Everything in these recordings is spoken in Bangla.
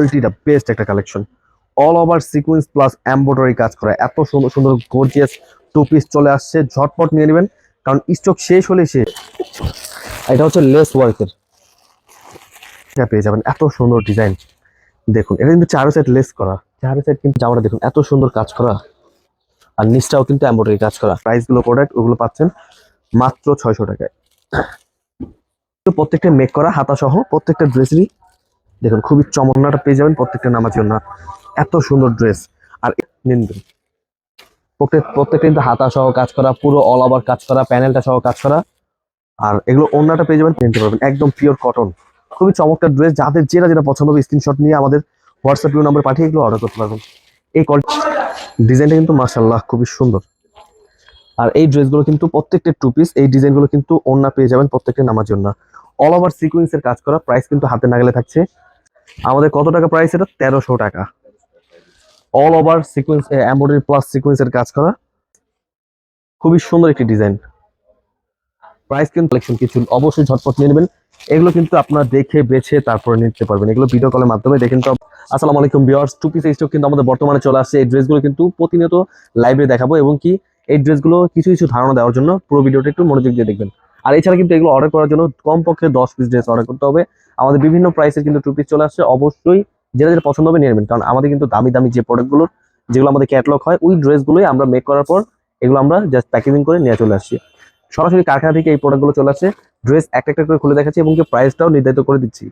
কোয়ালিটিটা বেস্ট একটা collection all over sequence plus embroidery কাজ করা। এত সুন্দর সুন্দর গর্জিয়াস টু পিস চলে আসছে। ঝটপট নিয়ে নেবেন, কারণ স্টক শেষ হলে শেষ। এটা হচ্ছে লেস ওয়ার্কের এটা পেয়ে যাবেন। এত সুন্দর ডিজাইন দেখুন, এটা কিন্তু চারো সাইড লেস করা। চারো সাইড কিন্তু জামাটা দেখুন, এত সুন্দর কাজ করা। আর নিচটাও কিন্তু এম্ব্রয়ডারি কাজ করা। প্রাইসগুলো প্রোডাক্ট ওগুলো পাচ্ছেন মাত্র ছয়শো টাকায়। প্রত্যেকটা মেক করা, হাতা সহ প্রত্যেকটা ড্রেসেরই দেখুন, খুবই চমৎকারটা পেয়ে যাবেন প্রত্যেকটা নামার জন্য। এত সুন্দর ড্রেস আর নিন। প্রত্যেক প্রত্যেকটা কিন্তু হাতা সহ কাজ করা, পুরো অল ওভার কাজ করা প্যানেলটা সহ কাজ করা। আর এগুলো অন্যটা পেয়ে যাবেন, নিতে পারবেন। একদম পিওর কটন খুবই চমৎকার ড্রেস যাদের যেটা যেটা পছন্দ হবে স্ক্রিনশট নিয়ে আমাদের হোয়াটসঅ্যাপ ইউ নাম্বার পাঠিয়ে এগুলো অর্ডার করতে পারবেন। এই ডিজাইনটা কিন্তু মাশাল্লাহ খুবই সুন্দর। আর এই ড্রেসগুলো কিন্তু প্রত্যেকটা টু পিস এই ডিজাইনগুলো কিন্তু অন্য পেয়ে যাবেন প্রত্যেকটা নামার জন্য। অল ওভার সিকুয়েন্সের কাজ করা প্রাইস কিন্তু হাতে নাগালে থাকছে। আমাদের কত টাকা প্রাইস এটা? তেরোশো টাকা। All over sequence embroidery plus সিকুয়েন্সের কাজ করা। খুবই সুন্দর একটি ডিজাইন প্রাইস কিন্তু কালেকশন কিছু অবশ্যই ঝটপট নিয়ে নেবেন। এগুলো কিন্তু আপনারা দেখে, বেছে, তারপরে নিতে পারবেন। এগুলো ভিডিও কলের মাধ্যমে দেখেন তো। আসসালামু আলাইকুম বিয়ার্স টু পিস স্টক কিন্তু আমাদের বর্তমানে চলে আসছে। এই ড্রেসগুলো কিন্তু প্রতিনিয়ত লাইভে দেখাবো এবং কি, এই ড্রেসগুলো কিছু কিছু ধারণা দেওয়ার জন্য পুরো ভিডিওটা একটু মনোযোগ দিয়ে দেখবেন। আর এছাড়া কিন্তু এগুলো অর্ডার করার জন্য কমপক্ষে দশ পিস ড্রেস অর্ডার করতে হবে। আমাদের বিভিন্ন প্রাইসের কিন্তু টু পিস চলে আসছে। অবশ্যই যেটা যেটা পছন্দ হবে নিয়ে নেবেন। কারণ আমাদের কিন্তু দামি দামি যে প্রোডাক্টগুলো যেগুলো আমাদের ক্যাটলগ হয়, ওই ড্রেসগুলোই আমরা মেক করার পর এগুলো আমরা জাস্ট প্যাকেজিং করে নিয়ে চলে আসছি। সরাসরি কারখানা থেকে এই প্রোডাক্টগুলো চলে আসছে। ড্রেস একটা একটা করে খুলে দেখাচ্ছি এবং কি প্রাইসটাও নির্ধারিত করে দিচ্ছি।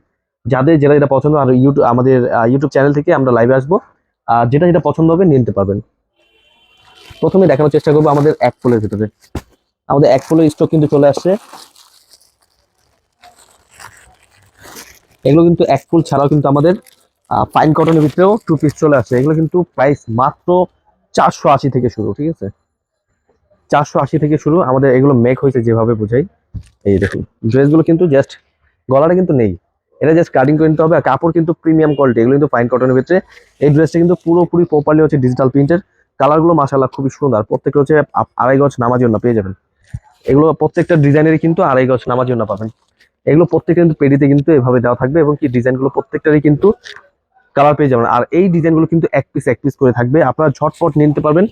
যাদের যেটা যেটা পছন্দ আর ইউটিউব আমাদের ইউটিউব চ্যানেল থেকে আমরা লাইভে আসব। আর যেটা যেটা পছন্দ হবে নিয়ে নিতে পারবেন। প্রথমে দেখানোর চেষ্টা করব আমাদের এক ফুলের ভিতরে। আমাদের এক ফুলের স্টক কিন্তু চলে আসছে। এগুলো কিন্তু এক ফুল ছাড়াও কিন্তু আমাদের ফাইন কটনের ভিতরেও টু পিস চলে আসছে। এগুলো কিন্তু প্রাইস মাত্র চারশো আশি থেকে শুরু, ঠিক আছে? চারশো আশি থেকে শুরু, আমাদের এগুলো মেক হয়েছে যেভাবে বোঝাই। এই দেখুন ড্রেসগুলো কিন্তু জাস্ট গলাটা কিন্তু নেই। এটা জাস্ট কাটিং করে নিতে হবে, আর কাপড় কিন্তু প্রিমিয়াম কোয়ালিটি এগুলো কিন্তু ফাইন কটনের ভিতরে। এই ড্রেসটা কিন্তু পুরোপুরি প্রপারলি হচ্ছে ডিজিটাল প্রিন্টের কালারগুলো মাসাল্লাহ খুবই সুন্দর প্রত্যেকটা হচ্ছে আড়াই গজ নামার জন্য পেয়ে যাবেন। এগুলো প্রত্যেকটা ডিজাইনেরই কিন্তু আড়াই গজ নামার জন্য পাবেন। এগুলো প্রত্যেকটা কিন্তু পেডিতে কিন্তু এভাবে দেওয়া থাকবে এবং কি ডিজাইনগুলো প্রত্যেকটারই কিন্তু কালার পেয়ে যাবেন। আর এই ডিজাইনগুলো কিন্তু এক পিস এক পিস করে থাকবে। আপনারা ঝটপট নিতে পারবেন।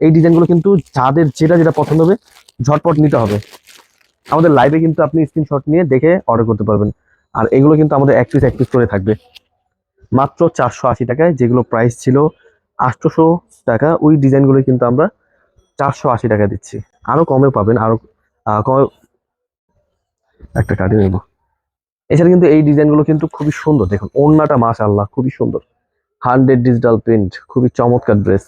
এই ডিজাইনগুলো কিন্তু যাদের যেটা যেটা পছন্দ হবে ঝটপট নিতে হবে। আমাদের লাইভে কিন্তু আপনি স্ক্রিনশট নিয়ে দেখে অর্ডার করতে পারবেন। আর এগুলো কিন্তু আমাদের এক পিস এক পিস করে থাকবে। মাত্র চারশো আশি টাকায় যেগুলো প্রাইস ছিল আটশোশো টাকা ওই ডিজাইনগুলো কিন্তু আমরা চারশো আশি টাকা দিচ্ছি। আরও কমে পাবেন আরও আহ, কমে একটা কাটিয়ে নেব। এছাড়া কিন্তু এই ডিজাইনগুলো কিন্তু খুবই সুন্দর। দেখুন, ওড়নাটা মাশাআল্লাহ, খুবই সুন্দর। হান্ড্রেড ডিজিটাল প্রিন্ট খুবই চমৎকার ড্রেস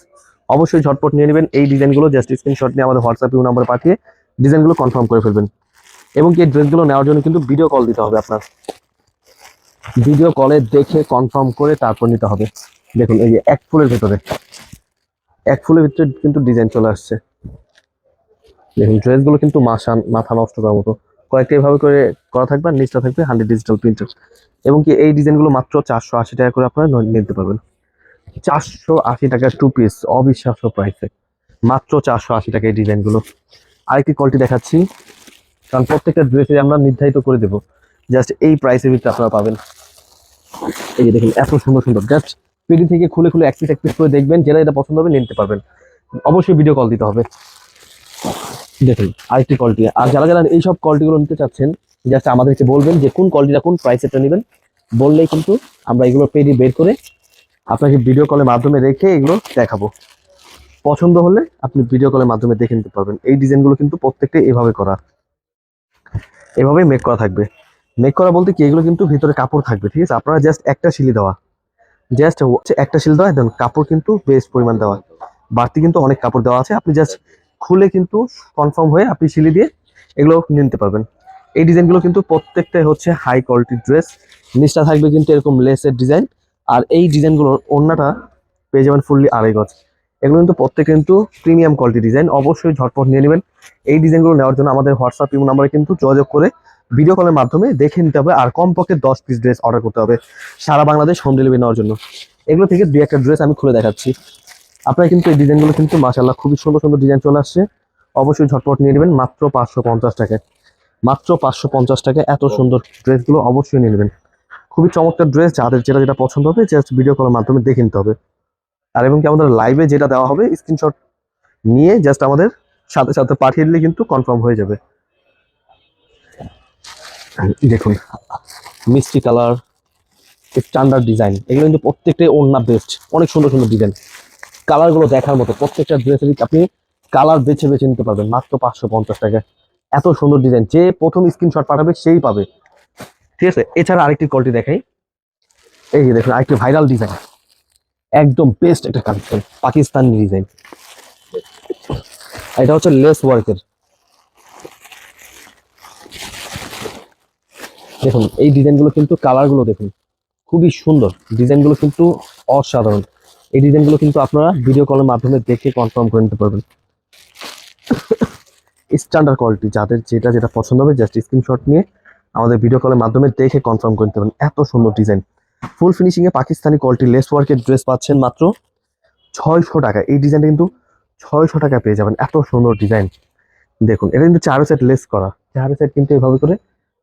অবশ্যই ঝটপট নিয়ে নেবেন। এই ডিজাইনগুলো জাস্ট স্ক্রিনশট নিয়ে আমাদের হোয়াটসঅ্যাপ ইউ নাম্বার পাঠিয়ে ডিজাইনগুলো কনফার্ম করে ফেলবেন। এবং এই ড্রেসগুলো নেওয়ার জন্য কিন্তু ভিডিও কল দিতে হবে আপনার। ভিডিও কলে দেখে কনফার্ম করে তারপর নিতে হবে। দেখুন, এই যে এক ফুলের ভেতরে। এক ফুলের ভিতরে কিন্তু ডিজাইন চলে আসছে। দেখুন ড্রেসগুলো কিন্তু মাথা মাথা নষ্ট করার মতো। কয়েকটা এভাবে করে করা থাকবে আর নিচটা থাকবে হান্ড্রেড ডিজিটাল প্রিন্টার এবং কি এই ডিজাইনগুলো মাত্র চারশো আশি টাকা করে আপনারা নিতে পারবেন। চারশো আশি টাকা টু পিস অবিশ্বাস্য প্রাইসে মাত্র চারশো আশি টাকা এই ডিজাইনগুলো। আরেকটি কোয়ালিটি দেখাচ্ছি। কারণ প্রত্যেকটা ড্রেসে আমরা নির্ধারিত করে দেবো। জাস্ট এই প্রাইসের ভিতরে আপনারা পাবেন। এই যে দেখুন, এত সুন্দর সুন্দর। জাস্ট পিডি থেকে খুলে খুলে এক পিস এক পিস করে দেখবেন। যেটা এটা পছন্দ হবে নিতে পারবেন। অবশ্যই ভিডিও কল দিতে হবে। দেখুন, আরেকটি কোয়ালিটি আর যারা যারা এই এইসব কোয়ালিটিগুলো নিতে চাচ্ছেন জাস্ট আমাদেরকে বলবেন যে কোন কোয়ালিটিটা কোন প্রাইসেরটা নেবেন। বললেই কিন্তু আমরা এগুলো পেডি বের করে আপনাকে ভিডিও কলের মাধ্যমে রেখে এগুলো দেখাবো। পছন্দ হলে আপনি ভিডিও কলের মাধ্যমে দেখে নিতে পারবেন। এই ডিজাইনগুলো কিন্তু প্রত্যেকটা এভাবে করা। এভাবে মেক করা থাকবে। মেক করা বলতে কি, এগুলো কিন্তু ভিতরে কাপড় থাকবে, ঠিক আছে? আপনারা জাস্ট একটা সিলি দেওয়া। জাস্ট একটা সিল দেওয়া দেন কাপড় কিন্তু বেশ পরিমাণ দেওয়া। বাড়তি কিন্তু অনেক কাপড় দেওয়া আছে। আপনি জাস্ট খুলে কিন্তু কনফার্ম হয়ে আপনি সিলি দিয়ে এগুলো নিতে পারবেন। এই ডিজাইনগুলো কিন্তু প্রত্যেকটাই হচ্ছে হাই কোয়ালিটির ড্রেস নিচটা থাকবে কিন্তু এরকম লেসের ডিজাইন আর এই ডিজাইনগুলোর অন্যটা পেয়ে যাবেন ফুললি আড়াই গজ। এগুলো কিন্তু প্রত্যেক কিন্তু প্রিমিয়াম কোয়ালিটি ডিজাইন অবশ্যই ঝটপট নিয়ে নেবেন। এই ডিজাইনগুলো নেওয়ার জন্য আমাদের হোয়াটসঅ্যাপ ইউ নাম্বারে কিন্তু যোগাযোগ করে ভিডিও কলের মাধ্যমে দেখে নিতে হবে আর কমপক্ষে দশ পিস ড্রেস অর্ডার করতে হবে। সারা বাংলাদেশ হোম ডেলিভারি নেওয়ার জন্য। এগুলো থেকে দুই একটা ড্রেস আমি খুলে দেখাচ্ছি। আপনারা কিন্তু এই ডিজাইনগুলো কিন্তু মাসাল্লাহ খুবই সুন্দর সুন্দর ডিজাইন চলে আসছে। অবশ্যই ঝটপট নিয়ে নেবেন, মাত্র পাঁচশো পঞ্চাশ টাকায়। মাত্র পাঁচশো পঞ্চাশ টাকায় এত সুন্দর ড্রেসগুলো অবশ্যই নিয়ে নেবেন। খুবই চমৎকার ড্রেস, যাদের যেটা যেটা পছন্দ হবে জাস্ট ভিডিও কলের মাধ্যমে দেখে নিতে হবে। আর এবং কি আমাদের লাইভে যেটা দেওয়া হবে স্ক্রিনশট নিয়ে জাস্ট আমাদের সাথে সাথে পাঠিয়ে দিলে কিন্তু কনফার্ম হয়ে যাবে। দেখুন, মিষ্টি কালার স্ট্যান্ডার্ড ডিজাইন এগুলো কিন্তু প্রত্যেকটাই ওড়না বেস্ট অনেক সুন্দর সুন্দর ডিজাইন কালারগুলো দেখার মতো প্রত্যেকটা ড্রেসেরই আপনি কালার বেছে বেছে নিতে পারবেন, মাত্র পাঁচশো পঞ্চাশ টাকা। এত সুন্দর ডিজাইন যে প্রথম স্ক্রিনশট পাঠাবে সেই পাবে। ঠিক আছে? এছাড়া আরেকটি কোয়ালিটি দেখাই। এই যে দেখুন, আরেকটি ভাইরাল ডিজাইন একদম বেস্ট একটা কালেকশন পাকিস্তানি ডিজাইন এটা হচ্ছে লেস ওয়ার্কের দেখুন, এই ডিজাইনগুলো কিন্তু কালারগুলো দেখুন, খুবই সুন্দর। ডিজাইনগুলো কিন্তু অসাধারণ। এই ডিজাইনগুলো কিন্তু আপনারা ভিডিও কলের মাধ্যমে দেখে কনফার্ম করে নিতে পারবেন। স্ট্যান্ডার্ড কোয়ালিটি যাদের যেটা যেটা পছন্দ হবে জাস্ট স্ক্রিনশট নিয়ে আমাদের ভিডিও কলের মাধ্যমে দেখে কনফার্ম করে নিতে পারবেন এত সুন্দর ডিজাইন ফুল ফিনিশিং এ পাকিস্তানি কোয়ালিটি লেস ওয়ার্কের ড্রেস পাচ্ছেন মাত্র ছয়শো টাকা। এই ডিজাইনটা কিন্তু ছয়শো টাকা পেয়ে যাবেন। এত সুন্দর ডিজাইন দেখুন, এটা কিন্তু চারো সেট লেস করা। চারো সেট কিন্তু এভাবে করে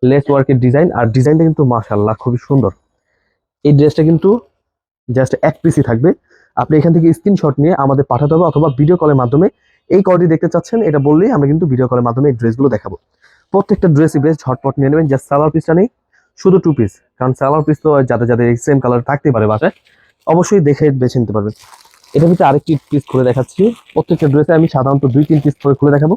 লেস ওয়ার্কের ডিজাইন আর ডিজাইনটা কিন্তু মাশাল্লাহ খুবই সুন্দর। এই ড্রেসটা কিন্তু জাস্ট এক পিসই থাকবে। আপনি এখান থেকে স্ক্রিনশট নিয়ে আমাদের পাঠাতে হবে অথবা ভিডিও কলের মাধ্যমে এই কোয়ালিটি দেখতে চাচ্ছেন, এটা বললেই আমরা কিন্তু ভিডিও কলের মাধ্যমে এই ড্রেসগুলো দেখাবো। প্রত্যেকটা ড্রেসই বেশ ঝটপট নিয়ে নেবেন জাস্ট সালোয়ার পিসটা নেই, শুধু টু পিস কারণ সালোয়ার পিস তো যাদের যাদের সেম কালার থাকতে পারে বাসায়, অবশ্যই দেখে বেছে নিতে পারবেন। এটা ভিতরে আরেকটি পিস খুলে দেখাচ্ছি, প্রত্যেকটা ড্রেসে আমি সাধারণত দুই, তিন পিস করে খুলে দেখাবো।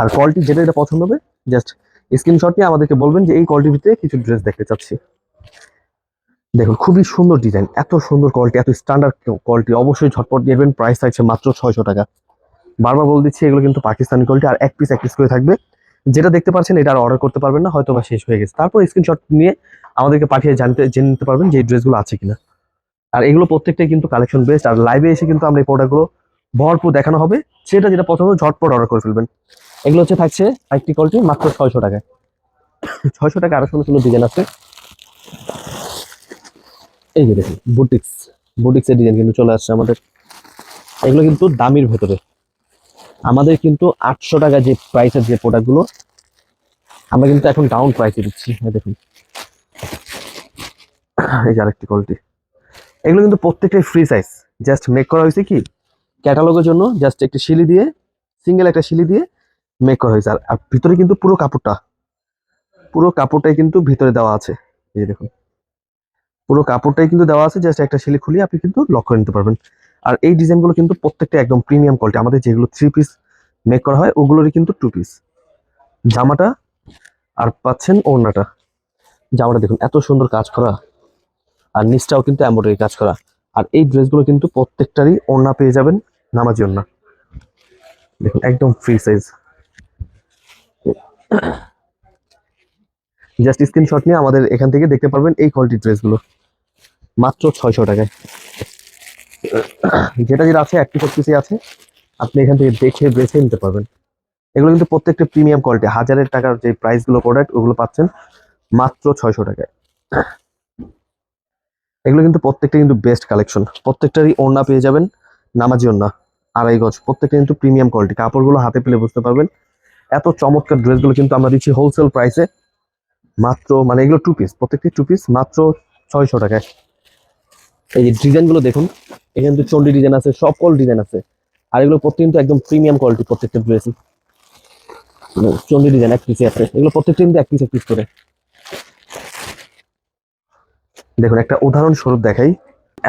আর কোয়ালিটি যেটা এটা পছন্দ হবে জাস্ট স্ক্রিনশট নিয়ে আমাদেরকে বলবেন যে এই কোয়ালিটির ভিতরে কিছু ড্রেস দেখতে চাচ্ছি। দেখুন, খুবই সুন্দর ডিজাইন এত সুন্দর কোয়ালিটি এত স্ট্যান্ডার্ড কোয়ালিটি অবশ্যই ঝটপট নেবেন প্রাইস থাকছে মাত্র ছয়শো টাকা। বারবার বলে দিচ্ছি, এগুলো কিন্তু পাকিস্তানি কোয়ালিটি আর এক পিস এক পিস করে থাকবে। যেটা দেখতে পাচ্ছেন, এটা আর অর্ডার করতে পারবেন না হয়তো বা শেষ হয়ে গেছে। তারপর স্ক্রিনশট নিয়ে আমাদেরকে পাঠিয়ে জানতে, জেনে নিতে পারবেন যে ড্রেসগুলো আছে কিনা। আর এগুলো প্রত্যেকটাই কিন্তু কালেকশন বেস্ট আর লাইভে এসে কিন্তু আমরা এই প্রোডাক্টগুলো ভরপুর দেখানো হবে। সেটা যেটা পছন্দ, ঝটপট অর্ডার করে ফেলবেন। এগুলো হচ্ছে, থাকছে আরেকটি কোয়ালিটি মাত্র ছয়শো টাকায়। ছয়শো টাকা আরও সুন্দর সুন্দর ডিজাইন আছে। এই যে দেখুন, বুটিক্স, বুটিক্সের ডিজাইন কিন্তু চলে আসছে আমাদের। এগুলো কিন্তু দামির ভেতরে। আমাদের কিন্তু আটশো টাকা যে প্রাইসের যে প্রোডাক্টগুলো আমরা কিন্তু এখন ডাউন প্রাইসে দিচ্ছি। এই দেখুন। এই যে আরেকটি কোয়ালিটি এগুলো কিন্তু প্রত্যেকটাই ফ্রি সাইজ জাস্ট মেক করা হয়েছে কি? ক্যাটালগের জন্য জাস্ট একটি শিলি দিয়ে সিঙ্গেল একটা শিলি দিয়ে মেক করা হয়েছে। আর ভিতরে কিন্তু পুরো কাপড়টা, পুরো কাপড়টাই কিন্তু ভিতরে দেওয়া আছে। এই দেখুন। পুরো কাপড়টাই কিন্তু দেওয়া আছে জাস্ট একটা শিলি খুলিয়ে আপনি কিন্তু লক করে নিতে পারবেন। আর এই ডিজাইনগুলো কিন্তু প্রত্যেকটা একদম প্রিমিয়াম কোয়ালিটি আমাদের যেগুলো থ্রি পিস মেক করা হয়, ওগুলোরই কিন্তু টু পিস জামাটা আর পাচ্ছেন ওড়নাটা। জামাটা দেখুন, এত সুন্দর কাজ করা। আর নিচটাও কিন্তু এমব্রয়ডারি কাজ করা। আর এই ড্রেসগুলো কিন্তু প্রত্যেকটারই ওড়না পেয়ে যাবেন নামাজি ওড়না। দেখুন, একদম ফ্রি সাইজ জাস্ট স্ক্রিনশট নিয়ে আমাদের এখান থেকে দেখতে পারবেন এই কোয়ালিটির ড্রেসগুলো মাত্র ছয়শো টাকায়। যেটা যেটা আছে এক পিস এক আছে। আপনি এখান থেকে দেখে বেছে নিতে পারবেন। এগুলো কিন্তু প্রত্যেকটা প্রিমিয়াম কোয়ালিটি হাজারের টাকার যে প্রাইসগুলো প্রোডাক্ট ওগুলো পাচ্ছেন মাত্র ছয়শো টাকায়। এগুলো কিন্তু প্রত্যেকটা কিন্তু বেস্ট কালেকশন প্রত্যেকটারই ওড়না পেয়ে যাবেন, নামাজি ওড়না, আড়াই গজ। প্রত্যেকটা কিন্তু প্রিমিয়াম কোয়ালিটি কাপড়গুলো হাতে পেলে বুঝতে পারবেন। এত চমৎকার ড্রেসগুলো কিন্তু আমরা দিচ্ছি হোলসেল প্রাইসে মাত্র মানে এগুলো টু পিস প্রত্যেকটি টু পিস মাত্র ছয়শো টাকায়। এই যে ডিজাইনগুলো দেখুন, এখানে তো চন্ডি ডিজাইন আছে সকল ডিজাইন আছে। আর এগুলো প্রত্যেক কিন্তু একদম প্রিমিয়াম কোয়ালিটি প্রত্যেকটা ড্রেসই চন্ডি ডিজাইন এক পিসে আছে। এগুলো প্রত্যেকটা কিন্তু এক পিস এক পিস করে। দেখুন, একটা উদাহরণ স্বরূপ দেখাই।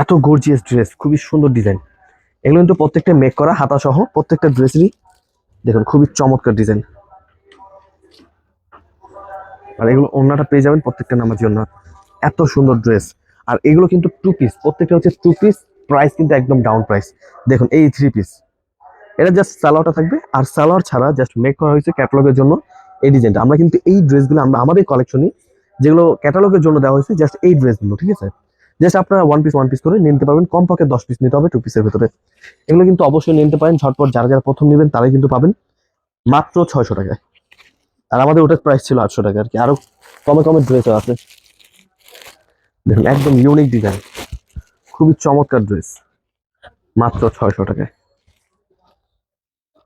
এত গর্জিয়াস ড্রেস খুবই সুন্দর ডিজাইন এগুলো কিন্তু প্রত্যেকটা মেক করা হাতা সহ প্রত্যেকটা ড্রেসেরই দেখুন, খুবই চমৎকার ডিজাইন আর এগুলো অন্যটা পেয়ে যাবেন প্রত্যেকটা নামার জন্য এত সুন্দর ড্রেস আর এগুলো কিন্তু টু পিস প্রত্যেকটা হচ্ছে টু পিস প্রাইস কিন্তু একদম ডাউন প্রাইস দেখুন, এই থ্রি পিস এটা জাস্ট সালোয়ারটা থাকবে, আর সালোয়ার ছাড়া জাস্ট মেক করা হয়েছে ক্যাটালগের জন্য এই ডিজাইনটা আমরা কিন্তু এই ড্রেসগুলো আমরা আমাদের কালেকশনই যেগুলো ক্যাটালগের জন্য দেওয়া হয়েছে জাস্ট এই ড্রেসগুলো ঠিক আছে? জাস্ট আপনারা ওয়ান পিস ওয়ান পিস করে নিতে পারবেন, কমপক্ষে দশ পিস নিতে হবে টু পিসের ভিতরে। এগুলো কিন্তু অবশ্যই নিতে পারেন, ঝটপট যারা যারা প্রথম নেবেন তারাই কিন্তু পাবেন, মাত্র ছয়শো টাকায়। আর আমাদের ওটার প্রাইস ছিল আটশো টাকা আর কি আরও কমে কমে ড্রেসও আছে। দেখুন, একদম ইউনিক ডিজাইন খুবই চমৎকার ড্রেস মাত্র ছয়শো টাকায়।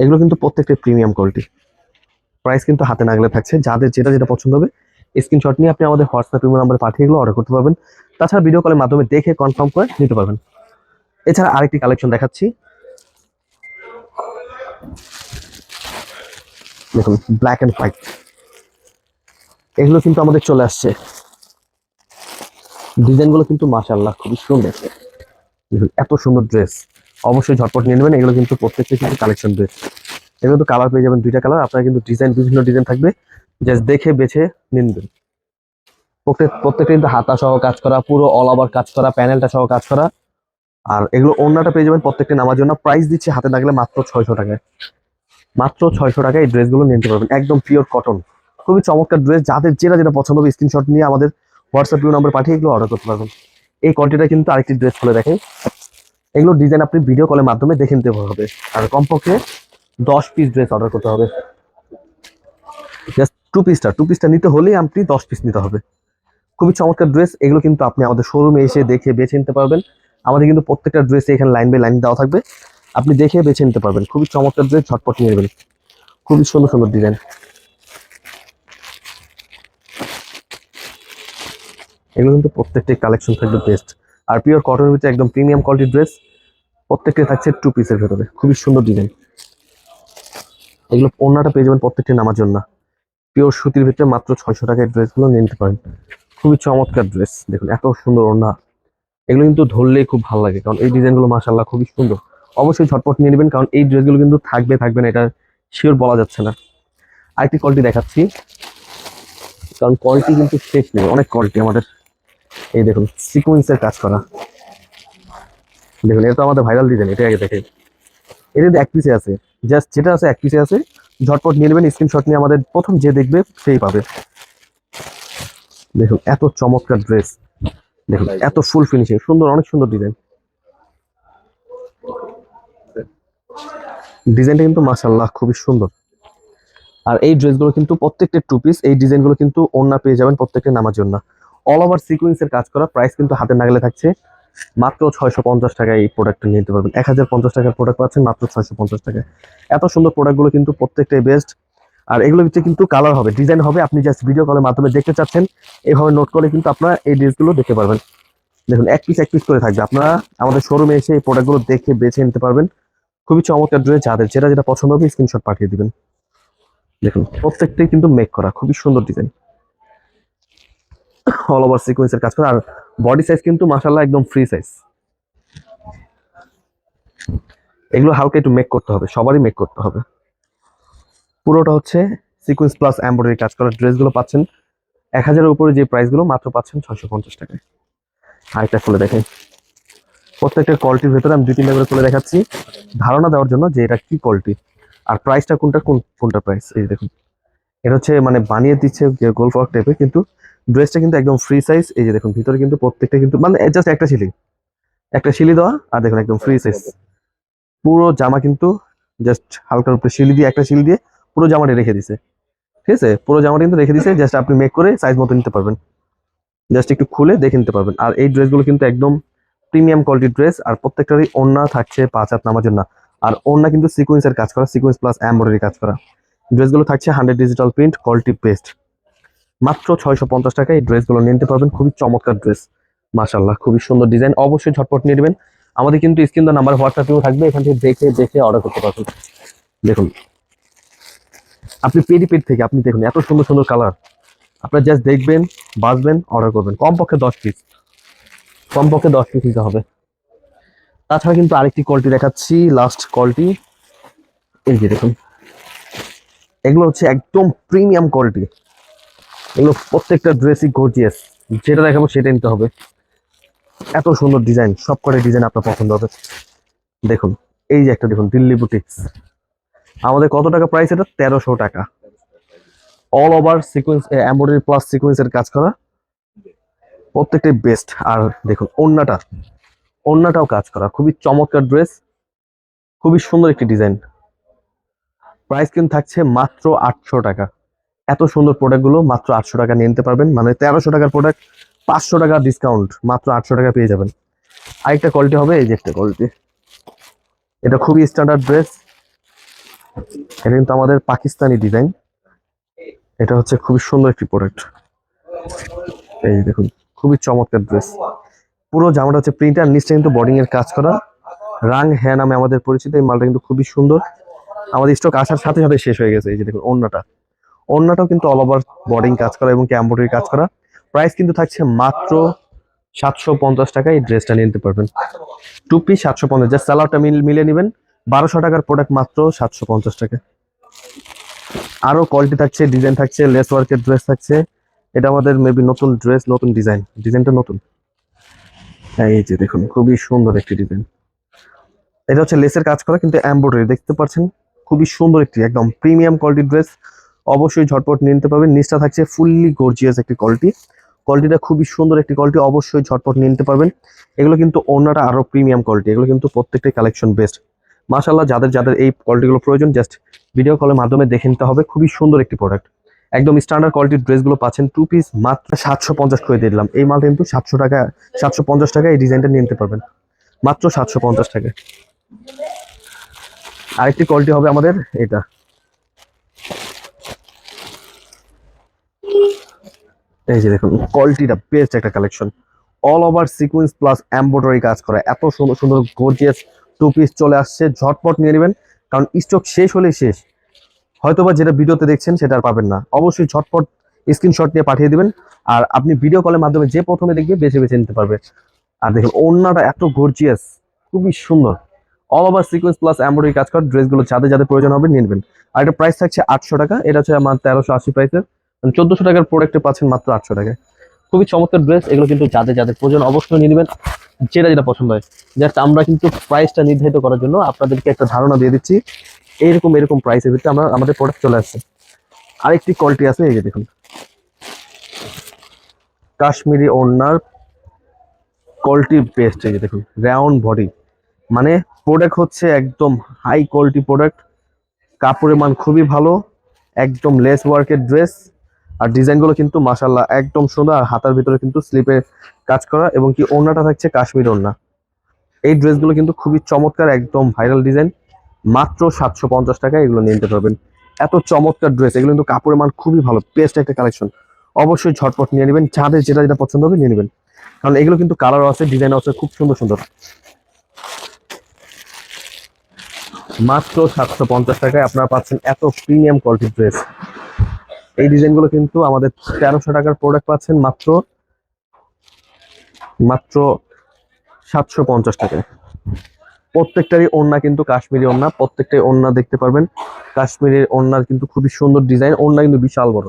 এগুলো কিন্তু প্রত্যেকটা প্রিমিয়াম কোয়ালিটি প্রাইস কিন্তু হাতে নাগলে থাকছে। যাদের যেটা যেটা পছন্দ হবে স্ক্রিনশট নিয়ে আপনি আমাদের হোয়াটসঅ্যাপ ইমেল নাম্বারে পাঠিয়ে এগুলো অর্ডার করতে পারবেন। তাছাড়া ভিডিও কলের মাধ্যমে দেখে কনফার্ম করে নিতে পারবেন। এছাড়া আরেকটি কালেকশন দেখাচ্ছি। দেখুন ব্ল্যাক অ্যান্ড হোয়াইট এগুলো কিন্তু আমাদের চলে আসছে। ডিজাইনগুলো কিন্তু মাশাআল্লাহ খুবই সুন্দর। এত সুন্দর ড্রেস অবশ্যই ঝটপট নিয়ে নেবেন, এগুলো কিন্তু প্রত্যেকটা কিন্তু কালেকশন ড্রেস এগুলো তো কালার পেয়ে যাবেন দুইটা কালার আপনারা কিন্তু ডিজাইন বিভিন্ন ডিজাইন থাকবে। জাস্ট দেখে, বেছে নিনবেন প্রত্যেক, প্রত্যেকটা কিন্তু হাতা সহ কাজ করা, পুরো অল ওভার কাজ করা প্যানেলটা সহ কাজ করা। আর এগুলো অন্যটা পেয়ে যাবেন প্রত্যেকটা নামার জন্য। প্রাইস দিচ্ছে হাতে না গেলে মাত্র ছয়শো টাকায়। মাত্র ছয়শো টাকায় এই ড্রেসগুলো নিতে পারবেন। একদম পিওর কটন খুবই চমৎকার ড্রেস যাদের যেটা যেটা পছন্দ হবে স্ক্রিনশট নিয়ে আমাদের হোয়াটসঅ্যাপ ইউ নাম্বার পাঠিয়ে এগুলো অর্ডার করতে পারবেন। এই কোয়ান্টিটা কিন্তু আরেকটি ড্রেস খুলে দেখেন। এগুলো ডিজাইন আপনি ভিডিও কলের মাধ্যমে দেখে নিতে হবে। আর কমপক্ষে দশ পিস ড্রেস অর্ডার করতে হবে। জাস্ট টু পিসটা টু পিসটা নিতে হলেই আপনি দশ পিস নিতে হবে। খুবই চমৎকার ড্রেস এগুলো কিন্তু আপনি আমাদের শোরুমে এসে দেখে বেছে নিতে পারবেন। আমাদের কিন্তু প্রত্যেকটা ড্রেসে এখানে লাইন বাই লাইন দেওয়া থাকবে। আপনি দেখে বেছে নিতে পারবেন। খুবই চমৎকার ড্রেস ঝটপট নিয়ে নেবেন। খুবই সুন্দর সুন্দর ডিজাইন এগুলো কিন্তু প্রত্যেকটি কালেকশন থাকবে বেস্ট আর পিওর কটনের ভিতরে একদম প্রিমিয়াম কোয়ালিটির ড্রেস প্রত্যেকটি থাকছে টু পিসের ভেতরে। খুবই সুন্দর ডিজাইন এগুলো পণ্যটা পেয়ে যাবেন প্রত্যেকটি নামার জন্য। পিওর সুতির ভিতরে মাত্র ছয়শো টাকায় ড্রেসগুলো নিতে পারেন। খুবই চমৎকার ড্রেস দেখুন, এত সুন্দর ওড়না। এগুলো কিন্তু ধরলেই খুব ভালো লাগে, কারণ এই ডিজাইনগুলো মাসাল্লাহ খুবই সুন্দর। অবশ্যই ঝটপট নিয়ে নেবেন, কারণ এই ড্রেসগুলো কিন্তু থাকবে থাকবে না, এটা শিওর বলা যাচ্ছে না। আরেকটি কোয়ালিটি দেখাচ্ছি। কারণ কোয়ালিটি কিন্তু শেষ নেই, অনেক কোয়ালিটি আমাদের। এই দেখুন সিকুয়েন্সের কাজ করা। দেখুন এটা তো আমাদের ভাইরাল ডিজাইন এটা আগে দেখে। এটা এক পিসে আছে জাস্ট যেটা আছে এক পিসে আছে ঝটপট নিয়ে নেবেন স্ক্রিনশট নিয়ে আমাদের প্রথম যে দেখবে, সেই পাবে। দেখুন, এত চমৎকার ড্রেস দেখুন, এত ফুল ফিনিশিং সুন্দর, অনেক সুন্দর ডিজাইন ডিজাইনটা কিন্তু মাশাল্লাহ খুবই সুন্দর। আর এই ড্রেসগুলো কিন্তু প্রত্যেকটা টু পিস এই ডিজাইনগুলো কিন্তু ওন্না পেয়ে যাবেন প্রত্যেকটা নামার জন্য অল ওভার সিকুয়েন্সের কাজ করা প্রাইস কিন্তু হাতে নাগলে থাকছে। মাত্র ছয়শো পঞ্চাশ টাকায় এই প্রোডাক্টটা নিতে পারবেন। এক হাজার পঞ্চাশ টাকার প্রোডাক্ট পাচ্ছেন মাত্র ছয়শো পঞ্চাশ টাকায়। এত সুন্দর প্রোডাক্টগুলো কিন্তু প্রত্যেকটাই বেস্ট আর এগুলোর ভিতরে কিন্তু কালার হবে ডিজাইন হবে। আপনি জাস্ট ভিডিও কলের মাধ্যমে দেখতে চাচ্ছেন এইভাবে নোট করে কিন্তু আপনারা এই ড্রেসগুলো দেখতে পারবেন। দেখুন, এক পিস এক পিস করে থাকবে। আপনারা আমাদের শোরুমে এসে এই প্রোডাক্টগুলো দেখে, বেছে নিতে পারবেন। খুবই চমৎকার ড্রেস যাদের যেটা যেটা পছন্দ হবে স্ক্রিনশট পাঠিয়ে দিবেন। দেখুন, প্রত্যেকটাই কিন্তু মেক করা, খুবই সুন্দর ডিজাইন অল ওভার সিকোয়েন্সের কাজ করে। আর বডি সাইজ কিন্তু মাসাল্লাহ একদম ফ্রি সাইজ এগুলো হালকা একটু মেক করতে হবে, সবারই মেক করতে হবে। পুরোটা হচ্ছে সিকোয়েন্স প্লাস এমব্রয়ডারি কাজ করা ড্রেসগুলো পাচ্ছেন। এক হাজারের উপরে যে প্রাইসগুলো মাত্র পাচ্ছেন ছয়শো পঞ্চাশ টাকায়। আরেকটা খুলে দেখেন। প্রত্যেকটা কোয়ালিটির ভেতরে আমি দুই, তিনটা করে খুলে দেখাচ্ছি। ধারণা দেওয়ার জন্য যে এটা কি কোয়ালিটি আর প্রাইসটা কোনটা, কোন, কোনটা প্রাইস এই দেখুন। এটা হচ্ছে মানে বানিয়ে দিচ্ছে গোল ফ্রক টাইপের কিন্তু ড্রেসটা কিন্তু একদম ফ্রি সাইজ এই যে দেখুন, ভিতরে কিন্তু প্রত্যেকটা কিন্তু মানে জাস্ট একটা শিলি একটা শিলি দেওয়া, আর দেখুন, একদম ফ্রি সাইজ পুরো জামা কিন্তু জাস্ট হালকার উপরে শিলি দিয়ে, একটা শিলি দিয়ে পুরো জামাটা রেখে দিছে। ঠিক আছে? পুরো জামাটা কিন্তু রেখে দিছে জাস্ট আপনি মেক করে সাইজ মতো নিতে পারবেন। জাস্ট একটু খুলে দেখে নিতে পারবেন। আর এই ড্রেসগুলো কিন্তু একদম প্রিমিয়াম কোয়ালিটির ড্রেস আর প্রত্যেকটারই ওড়না থাকছে পাঁচ হাত নামার জন্য আর ওড়না কিন্তু সিকোয়েন্সের কাজ করা সিকোয়েন্স প্লাস এমব্রয়ডারি কাজ করা। ড্রেসগুলো থাকছে hundred digital print quality best মাত্র ছয়শো পঞ্চাশ টাকায় এই ড্রেসগুলো নিতে পারবেন। খুবই চমৎকার ড্রেস মাশাল্লাহ খুবই সুন্দর ডিজাইন অবশ্যই ঝটপট নিয়ে নেবেন। আমাদের কিন্তু স্ক্রিন নাম্বার হোয়াটসঅ্যাপেও থাকবে, এখান থেকে দেখে দেখে অর্ডার করতে পারবেন। দেখুন, আপনি পেডি পেড থেকে, আপনি দেখুন এত সুন্দর সুন্দর কালার আপনারা জাস্ট দেখবেন, বাঁচবেন অর্ডার করবেন। কমপক্ষে দশ পিস কমপক্ষে দশ পিস নিতে হবে। তাছাড়া কিন্তু আরেকটি কোয়ালিটি দেখাচ্ছি লাস্ট কোয়ালিটি এই যে দেখুন, এগুলো হচ্ছে একদম প্রিমিয়াম কোয়ালিটি এগুলো প্রত্যেকটা ড্রেসই গর্জিয়াস যেটা দেখাবো সেটা নিতে হবে। এত সুন্দর ডিজাইন সব কটা ডিজাইন আপনার পছন্দ হবে। দেখুন, এই যে একটা দেখুন, দিল্লি বুটিক্স আমাদের কত টাকা প্রাইস এটা? তেরোশো টাকা। All over sequence embroidery plus সিকোয়েন্সের কাজ করা। প্রত্যেকটাই বেস্ট আর দেখুন ওন্নাটা ওন্নাটাও কাজ করা। খুবই চমৎকার ড্রেস খুবই সুন্দর একটি ডিজাইন প্রাইস কিন্তু থাকছে মাত্র আটশো টাকা। এত সুন্দর প্রোডাক্টগুলো মাত্র আটশো টাকা নিয়ে নিতে পারবেন। মানে তেরোশো টাকার প্রোডাক্ট পাঁচশো টাকা ডিসকাউন্ট মাত্র আটশো টাকা পেয়ে যাবেন। আরেকটা কোয়ালিটি হবে এই যে একটা কোয়ালিটি এটা খুবই স্ট্যান্ডার্ড ড্রেস এটা কিন্তু আমাদের পাকিস্তানি ডিজাইন এটা হচ্ছে খুবই সুন্দর একটি প্রোডাক্ট এই দেখুন, খুবই চমৎকার ড্রেস পুরো জামাটা হচ্ছে প্রিন্টার নিচটা কিন্তু বডিং এর কাজ করা। রাং হ্যাঁ নামে আমাদের পরিচিত, এই মালটা কিন্তু খুবই সুন্দর। আমাদের স্টক আসার সাথে সাথে শেষ হয়ে গেছে, এই যে দেখুন ওন্নাটা ওন্নাটাও কিন্তু অল ওভার বডিং কাজ করা এবং এমব্রয়ডারি কাজ করা। প্রাইস কিন্তু থাকছে মাত্র সাতশো পঞ্চাশ টাকায় এই ড্রেসটা নিতে পারবেন। টু পিস সাতশো পঞ্চাশ জাস্ট স্যালাডটা মিল মিলিয়ে নেবেন। বারোশো টাকার প্রোডাক্ট মাত্র সাতশো পঞ্চাশ টাকা। আরও কোয়ালিটি থাকছে ডিজাইন থাকছে লেস ওয়ার্কের ড্রেস থাকছে। এটা আমাদের মেবি নতুন ড্রেস নতুন ডিজাইন ডিজাইনটা নতুন। হ্যাঁ, এই যে দেখুন খুবই সুন্দর একটি ডিজাইন এটা হচ্ছে লেসের কাজ করা কিন্তু এমব্রয়ডারি দেখতে পাচ্ছেন? খুবই সুন্দর একটি একদম প্রিমিয়াম কোয়ালিটির ড্রেস অবশ্যই ঝটপট নিতে পারবেন। নিচটা থাকছে ফুললি গর্জিয়াস একটি কোয়ালিটি কোয়ালিটিটা খুবই সুন্দর একটি কোয়ালিটি অবশ্যই ঝটপট নিতে পারবেন। এগুলো কিন্তু অন্যটা আরও প্রিমিয়াম কোয়ালিটি এগুলো কিন্তু প্রত্যেকটাই কালেকশন বেস্ট মাশাল্লাহ যাদের যাদের এই কোয়ালিটিগুলো প্রয়োজন জাস্ট ভিডিও কলের মাধ্যমে দেখে নিতে হবে। খুবই সুন্দর একটি প্রোডাক্ট একদম স্ট্যান্ডার্ড কোয়ালিটির ড্রেসগুলো পাচ্ছেন টু পিস মাত্র সাতশো পঞ্চাশ করে দিলাম। এই মালটা কিন্তু সাতশো টাকা, সাতশো পঞ্চাশ টাকা এই ডিজাইনটা নিতে পারবেন। মাত্র সাতশো পঞ্চাশ টাকা আরেকটি কোয়ালিটি হবে আমাদের এটা। এই যে দেখুন কোয়ালিটিটা বেস্ট একটা collection all over sequence plus embroidery কাজ করা। এত সুন্দর সুন্দর গর্জিয়াস টু পিস চলে আসছে। ঝটপট নিয়ে নেবেন, কারণ স্টক শেষ হলেই শেষ। হয়তোবা যেটা ভিডিওতে দেখছেন, সেটা আর পাবেন না। অবশ্যই ঝটপট স্ক্রিনশট নিয়ে পাঠিয়ে দিবেন, আর আপনি ভিডিও কলের মাধ্যমে যে প্রথমে দেখবে, বেছে বেছে নিতে পারবে। আর দেখুন, ওড়নাটা এত গর্জিয়াস খুবই সুন্দর। All over sequence plus embroidery কাজ করা ড্রেসগুলো যাদের যাদের প্রয়োজন হবে, নিয়ে নেবেন। আর এটা প্রাইস থাকছে আটশো টাকা, এটা হচ্ছে আমার তেরোশো আশি প্রাইসের চোদ্দশো টাকার প্রোডাক্টে পাচ্ছেন মাত্র আটশো টাকায়। খুবই চমৎকার ড্রেস এগুলো কিন্তু যাদের যাদের প্রয়োজন অবশ্যই নিয়ে নেবেন। যেটা যেটা পছন্দ হয়। জাস্ট আমরা কিন্তু প্রাইসটা নির্ধারিত করার জন্য আপনাদেরকে একটা ধারণা দিয়ে দিচ্ছি। এইরকম এরকম প্রাইসের ভিতরে আমরা আমাদের প্রোডাক্ট চলে আসছে। আরেকটি কোয়ালিটি আছে, এই যে দেখুন। কাশ্মীরি ওড়নার কোয়ালিটি বেস্ট এই যে দেখুন। রাউন্ড বডি মানে প্রোডাক্ট হচ্ছে একদম হাই কোয়ালিটি প্রোডাক্ট কাপড়ের মান খুবই ভালো। একদম লেস ওয়ার্কের ড্রেস আর ডিজাইনগুলো কিন্তু মাসাল্লাহ একদম সুন্দর, আর হাতার ভিতরে কিন্তু স্লিপে কাজ করা এবং কি ওড়নাটা থাকছে কাশ্মীর ওড়না। এই ড্রেসগুলো কিন্তু খুবই চমৎকার, একদম ভাইরাল ডিজাইন। মাত্র সাতশো পঞ্চাশ টাকা এগুলো নিয়ে নিতে পারবেন। এত চমৎকার ড্রেস, এগুলো কিন্তু কাপড়ের মান খুবই ভালো বেস্ট একটা কালেকশন। অবশ্যই ঝটপট নিয়ে নেবেন, যাদের যেটা যেটা পছন্দ হবে নিয়ে নেবেন। কারণ এগুলো কিন্তু কালারও আছে, ডিজাইনও আছে, খুব সুন্দর সুন্দর। মাত্র সাতশো পঞ্চাশ টাকায় আপনারা পাচ্ছেন এত প্রিমিয়াম কোয়ালিটির ড্রেস এই ডিজাইনগুলো কিন্তু আমাদের তেরোশো টাকার প্রোডাক্ট পাচ্ছেন মাত্র মাত্র সাতশো পঞ্চাশ টাকায়। প্রত্যেকটারই ওড়না কিন্তু কাশ্মীরি ওড়না, প্রত্যেকটাই ওড়না দেখতে পারবেন। কাশ্মীরের ওড়নার কিন্তু খুবই সুন্দর ডিজাইন, ওড়না কিন্তু বিশাল বড়।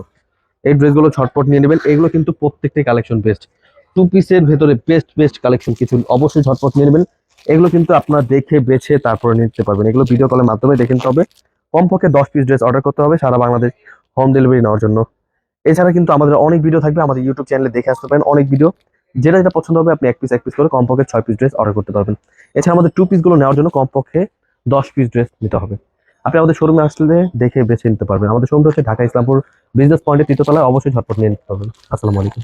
এই ড্রেসগুলো ছটপট নিয়ে নেবেন, এগুলো কিন্তু প্রত্যেকটাই কালেকশন বেস্ট টু পিসের ভেতরে বেস্ট বেস্ট কালেকশন কিছু অবশ্যই ঝটপট নিয়ে নেবেন। এগুলো কিন্তু আপনারা দেখে, বেছে তারপরে নিতে পারবেন। এগুলো ভিডিও কলের মাধ্যমে দেখে নিতে হবে। কমপক্ষে দশ পিস ড্রেস অর্ডার করতে হবে, সারা বাংলাদেশ হোম ডেলিভারি নেওয়ার জন্য। এছাড়া কিন্তু আমাদের অনেক ভিডিও থাকবে আমাদের ইউটিউব চ্যানেলে দেখে আসতে পারেন অনেক ভিডিও যেটা যেটা পছন্দ হবে আপনি এক পিস এক পিস করে কমপক্ষে ছয় পিস ড্রেস অর্ডার করতে পারবেন। এছাড়া আমাদের টু পিসগুলো নেওয়ার জন্য কমপক্ষে দশ পিস ড্রেস নিতে হবে। আপনি আমাদের শোরুমে আসলে দেখে বেছে নিতে পারবেন। আমাদের শোরুমটা হচ্ছে ঢাকা ইসলামপুর বিজনেস পয়েন্টের তৃতীয়তলায় অবশ্যই ঝটপট নিয়ে নিতে পারবেন। আসসালামু আলাইকুম।